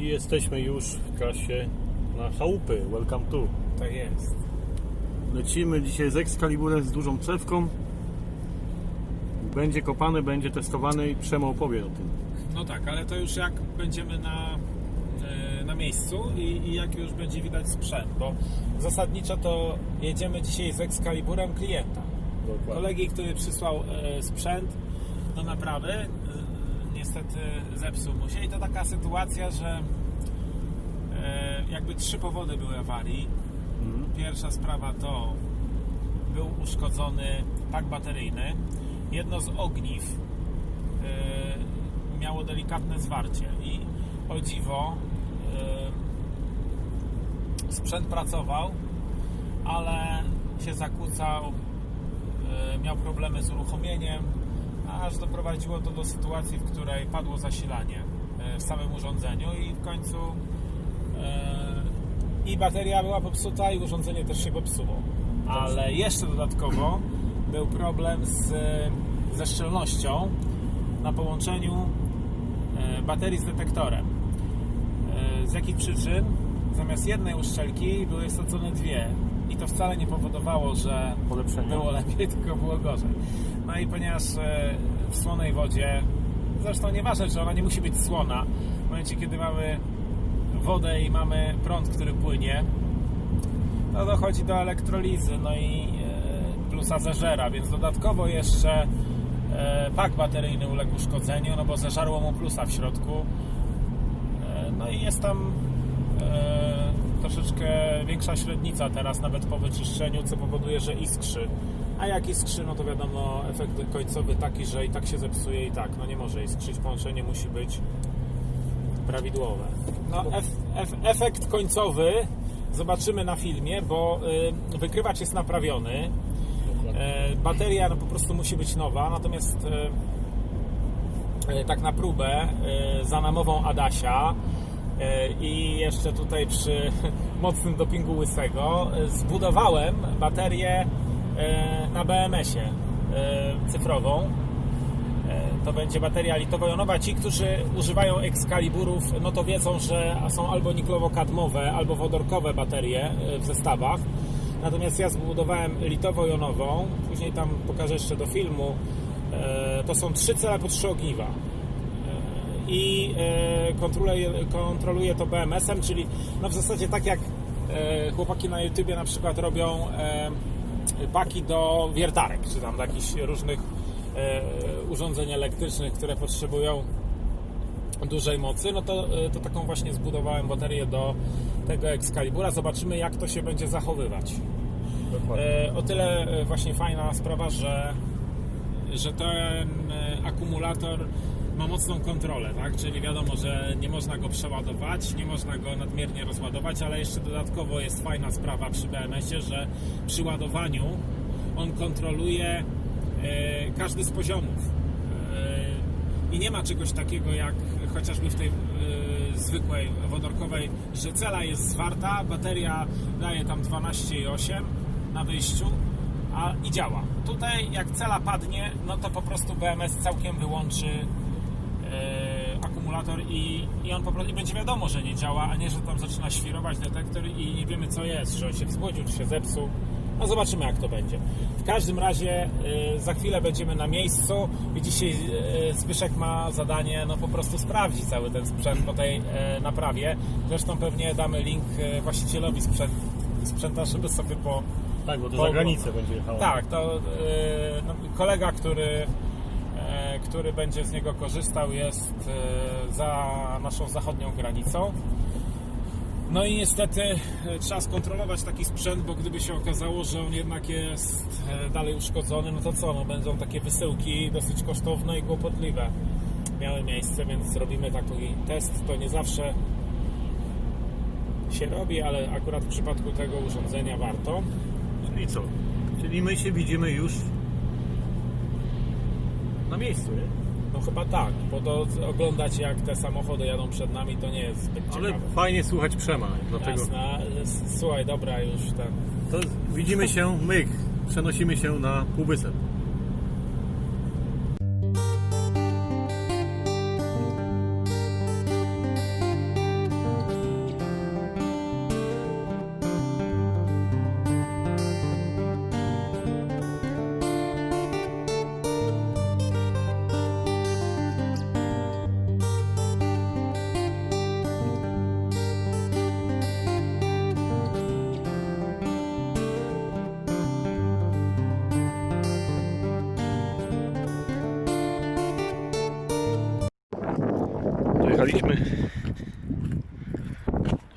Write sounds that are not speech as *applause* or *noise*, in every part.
I jesteśmy już w trasie na chałupy. Welcome to. Tak jest. Lecimy dzisiaj z Excaliburem z dużą cewką. Będzie kopany, będzie testowany i Przemo opowie o tym. No tak, ale to już jak będziemy na, e, na miejscu i, i jak już będzie widać sprzęt, bo zasadniczo to jedziemy dzisiaj z Excaliburem klienta. Kolegi, który przysłał e, sprzęt do naprawy, niestety zepsuł mu się i to taka sytuacja, że e, jakby trzy powody były awarii. Mhm. Pierwsza sprawa to był uszkodzony pak bateryjny. Jedno z ogniw e, miało delikatne zwarcie i o dziwo e, sprzęt pracował, ale się zakłócał, miał problemy z uruchomieniem, aż doprowadziło to do sytuacji, w której padło zasilanie e, w samym urządzeniu i w końcu e, i bateria była popsuta i urządzenie też się popsuło. Ale jeszcze dodatkowo był problem z, ze szczelnością na połączeniu e, baterii z detektorem. E, Z jakich przyczyn? Zamiast jednej uszczelki były wsadzone dwie i to wcale nie powodowało, że Polepszenie. było lepiej, *laughs* tylko było gorzej. No i ponieważ e, w słonej wodzie, zresztą nieważne, że ona nie musi być słona, w momencie kiedy mamy wodę i mamy prąd, który płynie, to dochodzi do elektrolizy, no i e, plusa zeżera, więc dodatkowo jeszcze e, pak bateryjny uległ uszkodzeniu, no bo zeżarło mu plusa w środku. No i jest tam troszeczkę większa średnica teraz, nawet po wyczyszczeniu, co powoduje, że iskrzy. A jak iskrzy, no to wiadomo, efekt końcowy taki, że i tak się zepsuje i tak, no nie może iskrzyć, połączenie musi być prawidłowe. No, ef, ef, efekt końcowy zobaczymy na filmie, bo y, wykrywacz jest naprawiony. E, bateria no, po prostu musi być nowa, natomiast e, e, tak na próbę e, za namową Adasia e, i jeszcze tutaj przy *laughs* mocnym dopingu łysego zbudowałem baterię na BMS-ie e, cyfrową. E, To będzie bateria litowo-jonowa. Ci, którzy używają Excaliburów, no to wiedzą, że są albo niklowo-kadmowe, albo wodorkowe baterie e, w zestawach. Natomiast ja zbudowałem litowo-jonową, później tam pokażę jeszcze do filmu. E, To są trzy cele po trzy ogniwa. E, I e, kontroluje, kontroluje to BMS-em, czyli no w zasadzie tak jak e, chłopaki na YouTubie na przykład robią paki do wiertarek, czy tam do jakichś różnych e, urządzeń elektrycznych, które potrzebują dużej mocy, no to, e, to taką właśnie zbudowałem baterię do tego Excalibura. Zobaczymy, jak to się będzie zachowywać. E, O tyle właśnie fajna sprawa, że, że ten akumulator ma mocną kontrolę, tak? Czyli wiadomo, że nie można go przeładować, nie można go nadmiernie rozładować, ale jeszcze dodatkowo jest fajna sprawa przy BMS-ie, że przy ładowaniu on kontroluje e, każdy z poziomów. E, I nie ma czegoś takiego jak chociażby w tej e, zwykłej wodorkowej, że cela jest zwarta, bateria daje tam 12,8 na wyjściu a, i działa. Tutaj jak cela padnie, no to po prostu BMS całkiem wyłączy akumulator i, i on po prostu i będzie wiadomo, że nie działa, a nie, że tam zaczyna świrować detektor i nie wiemy co jest, że on się wzbudził, czy się zepsuł. No zobaczymy jak to będzie. W każdym razie e, za chwilę będziemy na miejscu i dzisiaj e, Zbyszek ma zadanie no po prostu sprawdzić cały ten sprzęt po tej e, naprawie. Zresztą pewnie damy link e, właścicielowi sprzęt, sprzęta, żeby sobie po, Tak, bo to Po- za granicę będzie jechało. tak, to e, no, kolega, który, e, który będzie z niego korzystał, jest e, za naszą zachodnią granicą. No i niestety e, trzeba skontrolować taki sprzęt, bo gdyby się okazało, że on jednak jest e, dalej uszkodzony, no to co? No będą takie wysyłki dosyć kosztowne i kłopotliwe miały miejsce, więc robimy taki test. To nie zawsze się robi, ale akurat w przypadku tego urządzenia warto. Czyli co? Czyli my się widzimy już na miejscu, nie? No chyba tak, bo to oglądać jak te samochody jadą przed nami to nie jest zbyt Ale ciekawe. fajnie słuchać Przema. Dlatego Jasne, S- słuchaj, dobra już ten. to widzimy się, my przenosimy się na Półwysep.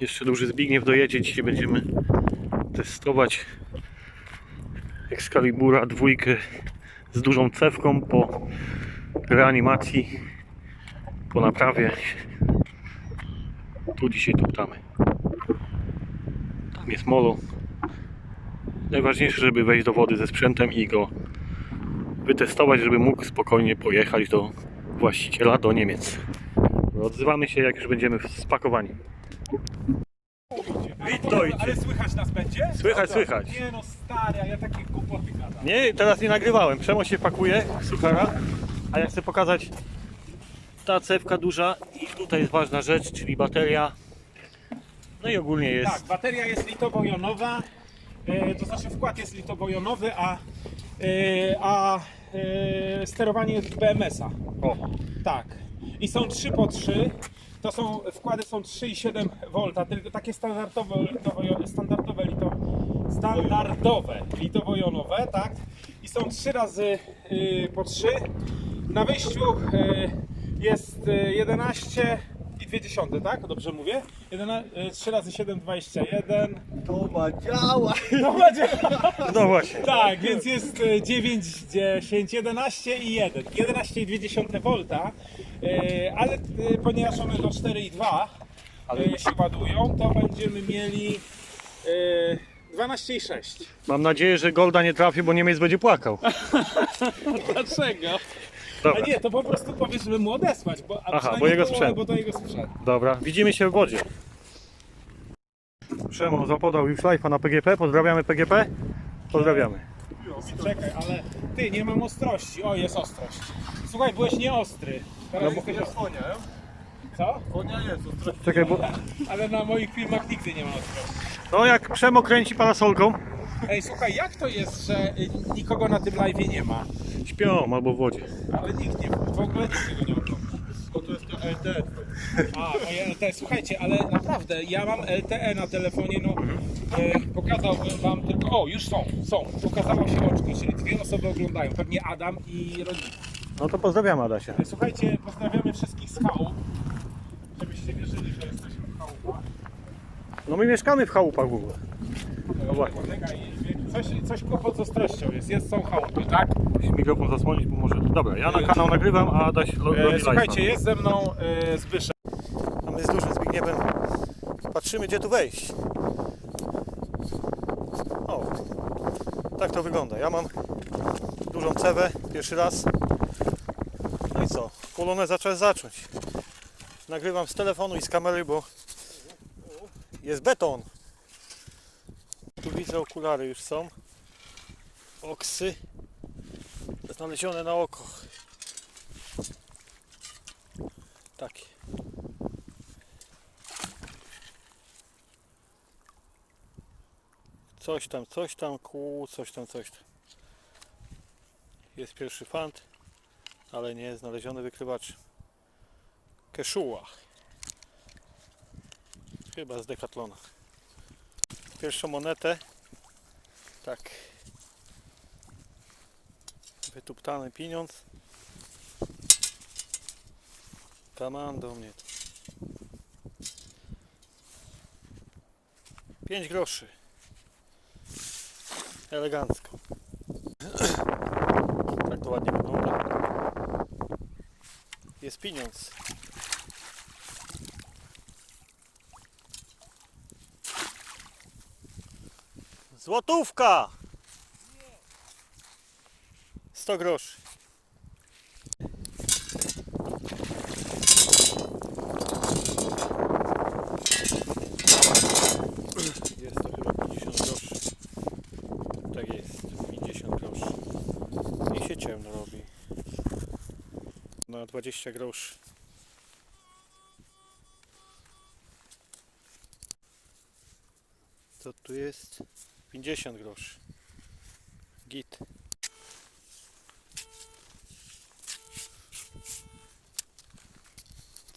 Jeszcze duży Zbigniew dojedzie. Dzisiaj będziemy testować Excalibura dwójkę z dużą cewką po reanimacji, po naprawie. Tu dzisiaj tuptamy. Tam jest molo. Najważniejsze, żeby wejść do wody ze sprzętem i go wytestować, żeby mógł spokojnie pojechać do właściciela, do Niemiec. Odzywamy się, jak już będziemy spakowani. Witajcie. Ale słychać nas będzie? Słychać, Dobra. słychać. Nie no stary, a ja takie głupoty gadam. Nie, teraz nie nagrywałem. Przemo się pakuje, suchara. A ja chcę pokazać ta cewka duża i tutaj jest ważna rzecz, czyli bateria. No i ogólnie jest. Tak, bateria jest litowo-jonowa, e, to znaczy wkład jest litowo-jonowy, a, e, a e, sterowanie jest BMS-a. O, Tak. I są 3 po 3. To są, wkłady są 3,7 V, tylko takie standardowe, litowo- standardowe, lito, standardowe litowo-jonowe, tak? I są 3 razy y, po 3. Na wyjściu y, jest y, 11 i 2 dziesiąte, tak? Dobrze mówię? 11, y, 3 razy 7, 21. To ma działa! *laughs* No będzie. no właśnie. Tak, więc jest e, 9, 10, 11 i 1. 11,2 V, ale e, ponieważ one do 4,2 e, się ładują, to będziemy mieli e, 12,6. Mam nadzieję, że Golda nie trafi, bo Niemiec będzie płakał. *laughs* Dlaczego? A Dobra, nie, to po prostu powiesz, żeby mu odesłać, bo, a Aha, bo jego sprzęt. Bo to jego sprzęt. dobra. Widzimy się w wodzie. Przemo zapodał już live'a na PGP. Pozdrawiamy PGP. Pozdrawiamy. Czekaj, ale ty, nie mam ostrości. O, jest ostrość. Słuchaj, byłeś nieostry. Jesteś ostry. Konia, Co? konia jest, ostrość. Czekaj, bo Ale na moich filmach nigdy nie ma ostrości. no jak Przemo kręci parasolką, Ej, słuchaj, jak to jest, że y, nikogo na tym live nie ma? śpią albo w wodzie. Ale nikt nie, w ogóle nikt tego nie ogląda. Bo to jest to LT. A, moje LTE, słuchajcie, ale naprawdę, ja mam LTE na telefonie, no e, pokazałbym wam tylko, o, już są, są, pokazało się oczko, czyli dwie osoby oglądają, pewnie Adam i rodzice. No to pozdrawiamy Adasia. E, Słuchajcie, pozdrawiamy wszystkich z chałup, żebyście wierzyli, że jesteśmy w chałupach. No my mieszkamy w chałupach w ogóle. No właśnie. Coś, coś kłopot z ostrością jest, jest, są chałupy, tak? Musisz mikrofon zasłonić, bo może... Dobra, ja na kanał nagrywam, a Adaś robi E, live'a. słuchajcie, jest ze mną e, Zbyszek. A my z dużym Zbigniewem patrzymy, gdzie tu wejść. O, tak to wygląda. Ja mam dużą cewę, pierwszy raz. Co? Poloneza trzeba zacząć. Nagrywam z telefonu i z kamery, bo jest beton. Tu widzę okulary już są. Oksy znalezione na oko. Takie. Coś tam, coś tam, kół, coś tam, coś tam. Jest pierwszy fant, ale nie znaleziony wykrywacz. Keszuła. Chyba z Decathlona. Pierwszą monetę. Tak. Wytuptany pieniądz. Kaman do mnie. 5 groszy. Elegancko. Tak to ładnie wygląda. Jest pieniądz. Złotówka! 100 groszy. Jest to chyba 50 groszy. Tak jest, 50 groszy. I się ciemno robi. Na 20 groszy. Co tu jest? 50 groszy. Git.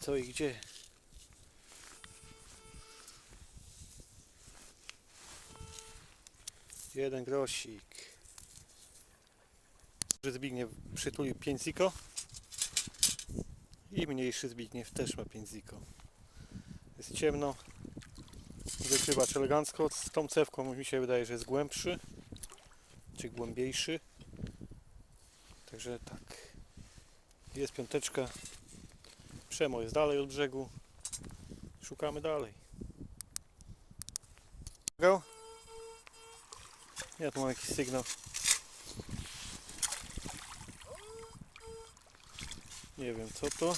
Co i gdzie? Jeden grosik. Zbigniew przytulił 5 ziko. I mniejszy Zbigniew też ma 5 ziko. Jest ciemno. Wykrywacz elegancko. Z tą cewką mi się wydaje, że jest głębszy. Czy głębiejszy. Także tak. Jest piąteczka. Przemo jest dalej od brzegu. Szukamy dalej. Ja tu mam jakiś sygnał. Nie wiem co to.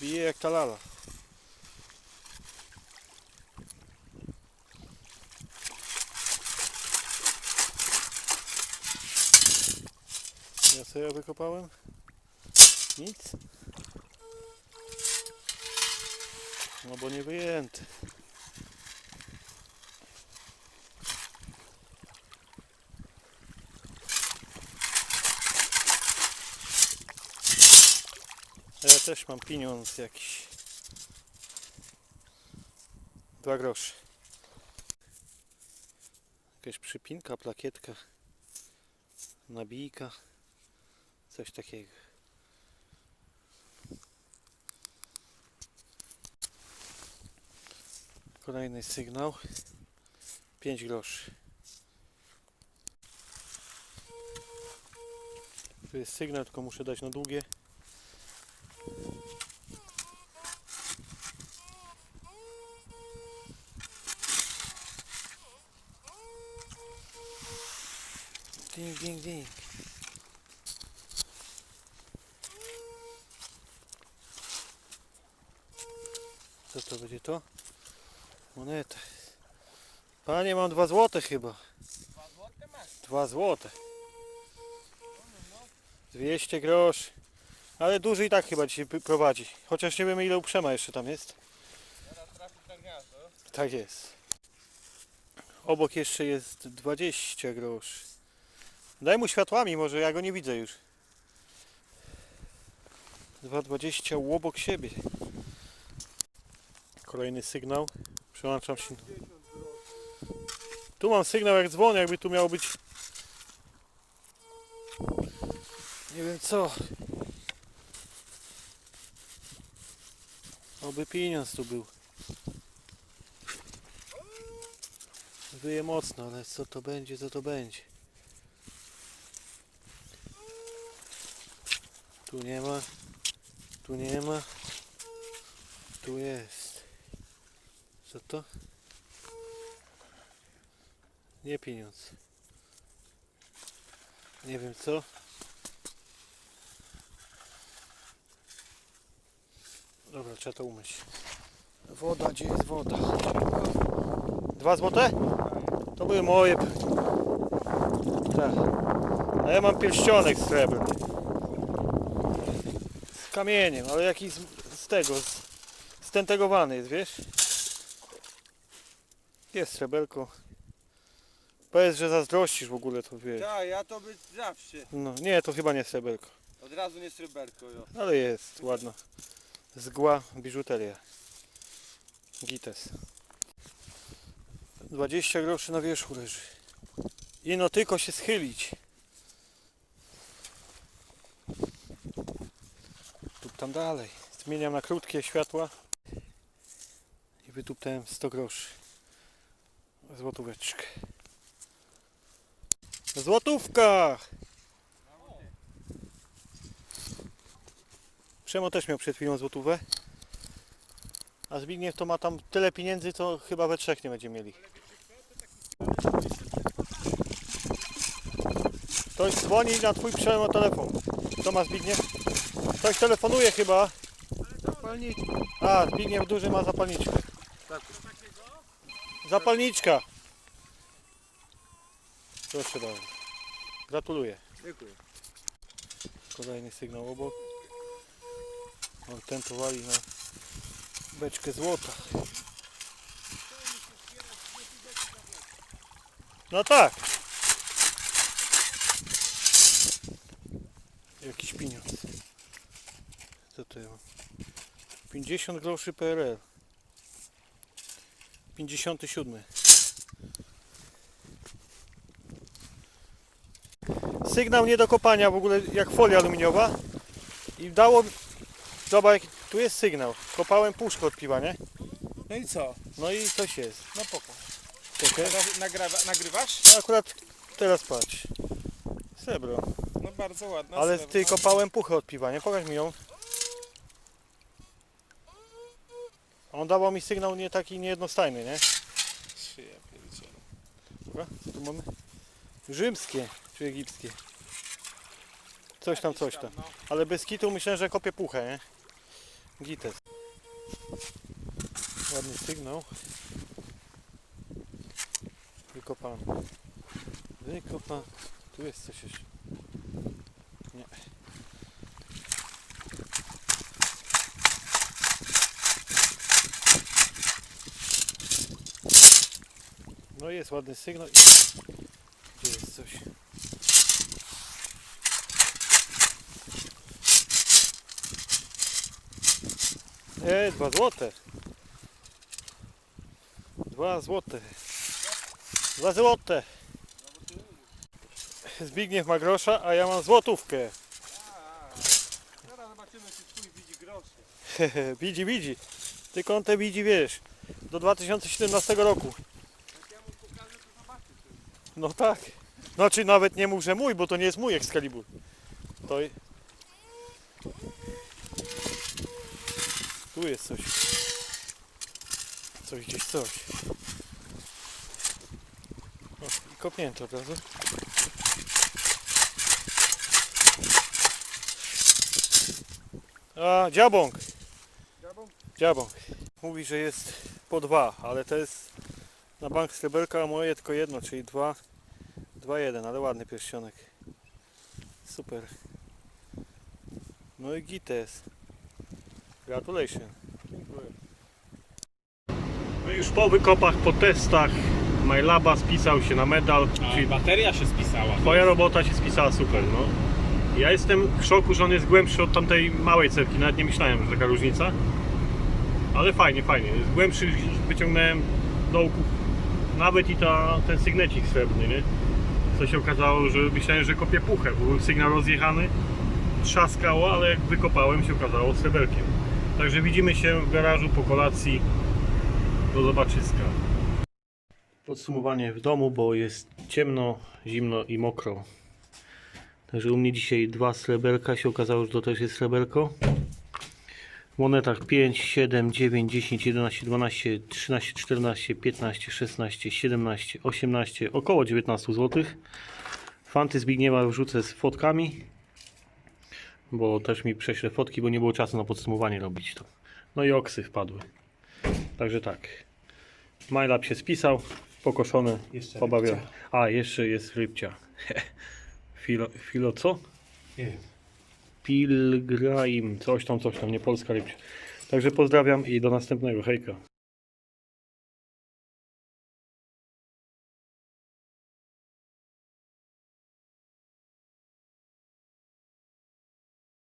Bije jak ta lala. Ja sobie wykopałem? Nic? No bo nie wyjęty. Też mam pieniądz jakiś. Dwa grosze. Jakaś przypinka, plakietka, nabijka, coś takiego. Kolejny sygnał. 5 groszy. Tu jest sygnał, tylko muszę dać na długie. Ding, ding, ding. Co to będzie to? Moneta. Panie, mam dwa złote chyba. Dwa złote. 200 groszy. Ale duży i tak chyba dzisiaj prowadzi. Chociaż nie wiemy ile uprzema jeszcze tam jest. Tak jest. Obok jeszcze jest 20 groszy. Daj mu światłami, może ja go nie widzę już. 2,20 obok siebie. Kolejny sygnał. Przełączam się. Tu mam sygnał jak dzwon, jakby tu miało być. Nie wiem co. Oby pieniądz tu był. Wyje mocno, ale co to będzie, co to będzie. Tu nie ma. Tu nie ma. Tu jest. Co to? Nie pieniądz. Nie wiem co. Dobra, trzeba to umyć. Woda, gdzie jest woda? Dwa złote? To były moje. Tak. A ja mam pierścionek srebrny. Z kamieniem, ale jakiś z, z tego, z, stentegowany jest, wiesz? Jest sreberko. Powiedz, że zazdrościsz w ogóle to wiesz. Tak, ja to być zawsze. No, nie, to chyba nie sreberko. Od razu nie sreberko, jo. Ale jest, ładna. Zgła biżuteria. Gites. 20 groszy na wierzchu leży. Ino tylko się schylić. Tu tam dalej. Zmieniam na krótkie światła. I wytuptałem 100 groszy. Złotóweczkę. Złotówka! Przemo też miał przed chwilą złotówę. A Zbigniew to ma tam tyle pieniędzy, co chyba we trzech nie będzie mieli. Ktoś dzwoni na twój Przemo telefon. Kto ma Zbigniew? Ktoś telefonuje chyba. Zapalnik. A, Zbigniew duży ma zapalniczkę. Zapalniczka! Proszę bardzo. Gratuluję. Dziękuję. Kolejny sygnał obok. On ten to wali na beczkę złota. No tak. Jakiś pieniądz. Co to ja mam? 50 groszy PRL. 57. Sygnał nie do kopania w ogóle jak folia aluminiowa. I dało Zobacz, tu jest sygnał. Kopałem puszkę od piwa, nie? No i co? No i coś jest. No pokaż. Czekaj. Nagrawa, nagrywasz? No akurat teraz patrz. Srebro. No bardzo ładna. Ale srebrna. ty kopałem puchę od piwa, nie? Pokaż mi ją. On dawał mi sygnał nie taki niejednostajny, nie? Szyja pierdzielę. Dobra, co tu mamy? Rzymskie czy egipskie? Coś tam, coś tam. No. Ale bez kitu myślę, że kopię puchę, nie? Gites. Ładny sygnał. Wykopany. Wykopany. Tu jest coś jeszcze. Nie. No jest ładny sygnał. Tu jest coś. E, dwa złote. Dwa złote. Dwa złote. Zbigniew ma grosza, a ja mam złotówkę. Zaraz zobaczymy, czy twój widzi groszy. widzi, widzi. Tylko on te widzi, wiesz, do 2017 roku. No tak. Znaczy nawet nie mów, że mój, bo to nie jest mój Excalibur. To... Tu jest coś. Coś gdzieś, coś. O, i kopnięto razu. A, dziabąk. Dziabą? Dziabąk. Mówi, że jest po dwa, ale to jest na bank sreberka, a moje tylko jedno, czyli dwa. 2-1, ale ładny pierścionek. Super. No i gites. Gratulation. No już po wykopach, po testach MyLaba spisał się na medal. Czyli bateria się spisała. Twoja robota się spisała super, no. Ja jestem w szoku, że on jest głębszy od tamtej małej cewki, nawet nie myślałem, że taka różnica. Ale fajnie, fajnie. Jest głębszy, wyciągnąłem dołku. Nawet i ta, ten sygnecik srebrny, nie? Co się okazało, że myślałem, że kopię puchę, bo był sygnał rozjechany. Trzaskało, ale jak wykopałem się okazało sreberkiem. Także widzimy się w garażu po kolacji. Do zobaczyska. Podsumowanie w domu, bo jest ciemno, zimno i mokro. Także u mnie dzisiaj dwa sreberka, się okazało, że to też jest sreberko. W monetach 5, 7, 9, 10, 11, 12, 13, 14, 15, 16, 17, 18, około 19 zł. Fanty Zbigniewa wrzucę z fotkami, bo też mi prześlę fotki, bo nie było czasu na podsumowanie robić to. No i oksy wpadły. Także tak. MyLab się spisał, pokoszone, Jeszcze pobawione. rybcia. A, jeszcze jest rybcia. *laughs* Filo, filo co? Nie wiem. Pilgraim, coś tam, coś tam, nie polska rybcia. Także pozdrawiam i do następnego, hejka.